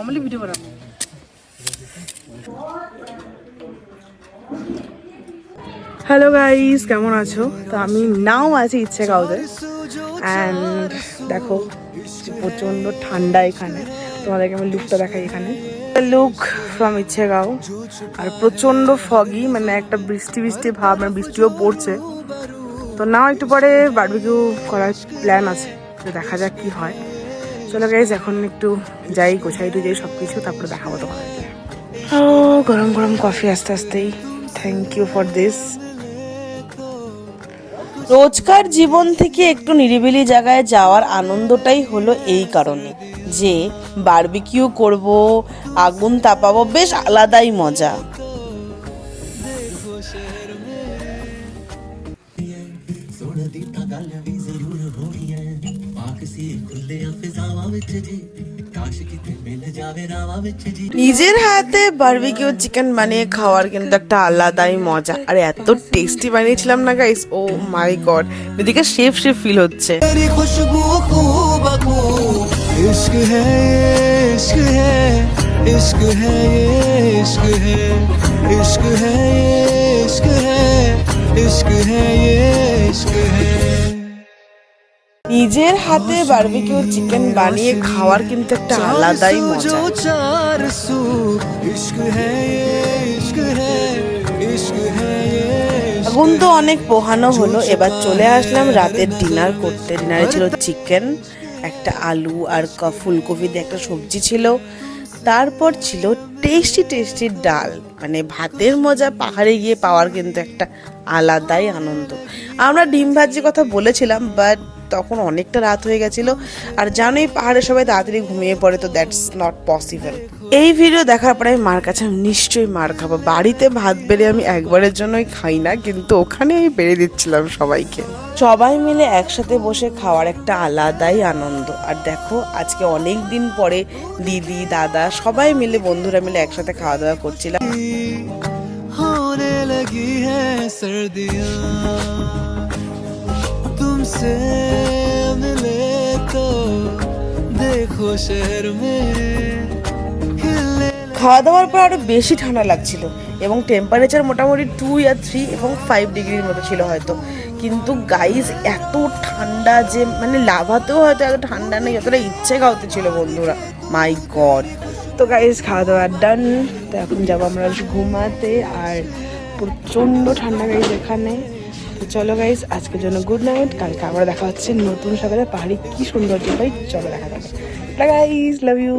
Normally video বানাবো। Hello guys কেমন আছো? তো আমি নাও আছি ইচ্ছে গাঁওতে অ্যান্ড দেখো প্রচণ্ড ঠান্ডা এখানে। তোমাদেরকে আমি লুকটা দেখাই এখানে। লুক ফ্রম ইচ্ছে গাঁও আর প্রচণ্ড ফগি মানে একটা বৃষ্টি বৃষ্টি ভাব মানে বৃষ্টিও পড়ছে। তো নাও একটু পরে বারবিকিউ করার প্ল্যান আছে। তো দেখা যাক কি হয়। চলো গাইজ এখন একটু যাই গোছাই টুজাই সব কিছু তারপরে দেখাবো তোমাদেরকে ও গরম গরম কফি আস্তে আস্তেই। থ্যাংক ইউ ফর দিস রোজকার জীবন থেকে একটু নিরিবিলি জায়গায় যাওয়ার আনন্দটাই হলো এই কারণে যে বারবিকিউ করব আগুন তাপাবো বেশ আলাদাই মজা। নিজের হাতে বারবিকিউ চিকেন বানিয়ে খাওয়ার কিন্তু একটা আলাদাই মজা আর এত টেস্টি বানিয়েছিলাম না গাইস ও মাই গড এদিকে শেফ শেফ ফিল হচ্ছে इश्क है इश्क है इश्क है इश्क है इश्क है इश्क है इश्क है নিজের হাতে বারবিকিউ চিকেন বানিয়ে খাওয়ার কিন্তু একটা আলাদাই মজা। এখন তো অনেক পোহানো হলো এবার চলে আসলাম রাতের ডিনার করতে। ডিনারে ছিল চিকেন একটা আলু আর ফুলকপি দিয়ে একটা সবজি ছিল। তারপর ছিল টেস্টি টেস্টি ডাল। মানে ভাতের মজা পাহাড়ে গিয়ে পাওয়ার কিন্তু একটা আলাদাই আনন্দ। আমরা ডিম ভাজির কথা বলেছিলাম বাট তখন অনেকটা রাত হয়ে গেছিল। আর জানোই পাহাড়ে সবাই তাড়াতাড়ি ঘুমিয়ে পড়ে, তো দ্যাটস নট পসিবল এই ভিডিও দেখার পরে আমি মার কাছে নিশ্চয়ই মার খাব। বাড়িতে ভাত বেড়ে আমি একবারের জন্যই খাই না, কিন্তু ওখানে আমি বেড়ে দিচ্ছিলাম সবাইকে। সবাই মিলে একসাথে বসে খাওয়ার একটা আলাদাই আনন্দ। আর দেখো, আজকে অনেক দিন পরে দিদি, দাদা সবাই মিলে, বন্ধুরা মিলে একসাথে খাওয়া দাওয়া করছিলাম होने लगी है सर्दियाँ तुमसे मिले तो देखो शहर में खिलने খাওয়া দাওয়ার পর আরো বেশি ঠান্ডা লাগছিল এবং টেম্পারেচার মোটামুটি টু ইয়ার থ্রি এবং ফাইভ ডিগ্রির মতো ছিল হয়তো কিন্তু গাইস এত ঠান্ডা যে মানে লাভাতেও হয়তো এত ঠান্ডা নেই যতটা ইচ্ছে খাওয়াতে ছিল বন্ধুরা মাই গড তো গাইজ খাওয়া দাওয়া ডান তো এখন যাবো আমরা ঘুমাতে আর প্রচণ্ড ঠান্ডা গাইজ এখানে তো চলো গাইজ আজকের জন্য গুড নাইট কালকে আবার দেখা হচ্ছে নতুন সকালে। পাহাড়ি কি সৌন্দর্য পাই চলো দেখা যাবে। Guys love you